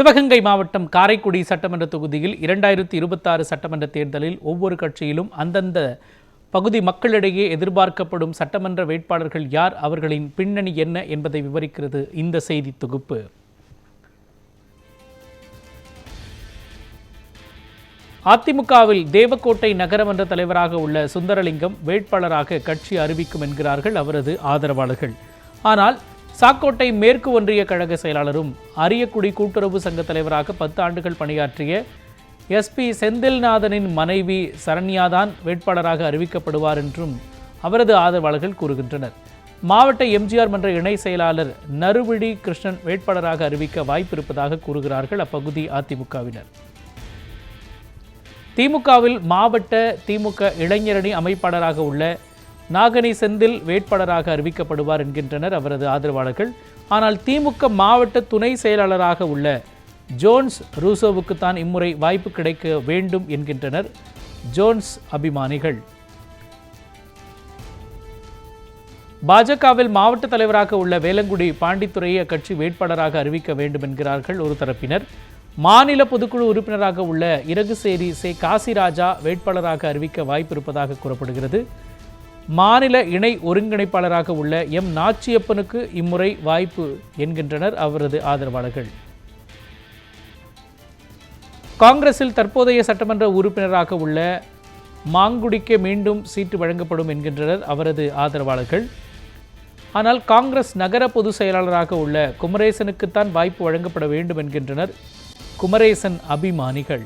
சிவகங்கை மாவட்டம் காரைக்குடி சட்டமன்ற தொகுதியில் இரண்டாயிரத்தி இருபத்தாறு சட்டமன்ற தேர்தலில் ஒவ்வொரு கட்சியிலும் அந்தந்த பகுதி மக்களிடையே எதிர்பார்க்கப்படும் சட்டமன்ற வேட்பாளர்கள் யார் அவர்களின் பின்னணி என்ன என்பதை விவரிக்கிறது இந்த செய்தி தொகுப்பு. அதிமுகவில் தேவக்கோட்டை நகரமன்ற தலைவராக உள்ள சுந்தரலிங்கம் வேட்பாளராக கட்சி அறிவிக்கும் என்கிறார்கள் அவரது ஆதரவாளர்கள். ஆனால் சாக்கோட்டை மேற்கு ஒன்றிய கழக செயலாளரும் அரியக்குடி கூட்டுறவு சங்க தலைவராக பத்து ஆண்டுகள் பணியாற்றிய எஸ்பி செந்தில்நாதனின் மனைவி சரண்யாதான் வேட்பாளராக அறிவிக்கப்படுவார் என்றும் அவரது ஆதரவாளர்கள் கூறுகின்றனர். மாவட்ட எம்ஜிஆர் மன்ற இணை செயலாளர் நறுவிழி கிருஷ்ணன் வேட்பாளராக அறிவிக்க வாய்ப்பு இருப்பதாக கூறுகிறார்கள் அப்பகுதி அதிமுகவினர். திமுகவில் மாவட்ட திமுக இளைஞரணி அமைப்பாளராக உள்ள நாகனி செந்தில் வேட்பாளராக அறிவிக்கப்படுவார் என்கின்றனர் அவரது ஆதரவாளர்கள். ஆனால் திமுக மாவட்ட துணை செயலாளராக உள்ள ஜோன்ஸ் ரூசோவுக்குத்தான் இம்முறை வாய்ப்பு கிடைக்க வேண்டும் என்கின்றனர் ஜோன்ஸ் அபிமானிகள். பாஜகவில் மாவட்ட தலைவராக உள்ள வேலங்குடி பாண்டித்துறையை அக்கட்சி வேட்பாளராக அறிவிக்க வேண்டும் என்கிறார்கள் ஒரு தரப்பினர். மாநில பொதுக்குழு உறுப்பினராக உள்ள இறகுசேரி சே காசிராஜா வேட்பாளராக அறிவிக்க வாய்ப்பு இருப்பதாக கூறப்படுகிறது. மாநில இணை ஒருங்கிணைப்பாளராக உள்ள எம். நாச்சியப்பனுக்கு இம்முறை வாய்ப்பு என்கின்றனர் அவரது ஆதரவாளர்கள். காங்கிரஸில் தற்போதைய சட்டமன்ற உறுப்பினராக உள்ள மாங்குடிக்கு மீண்டும் சீட்டு வழங்கப்படும் என்கின்றனர் அவரது ஆதரவாளர்கள். ஆனால் காங்கிரஸ் நகர பொதுச் செயலாளராக உள்ள குமரேசனுக்குத்தான் வாய்ப்பு வழங்கப்பட வேண்டும் என்கின்றனர் குமரேசன் அபிமானிகள்.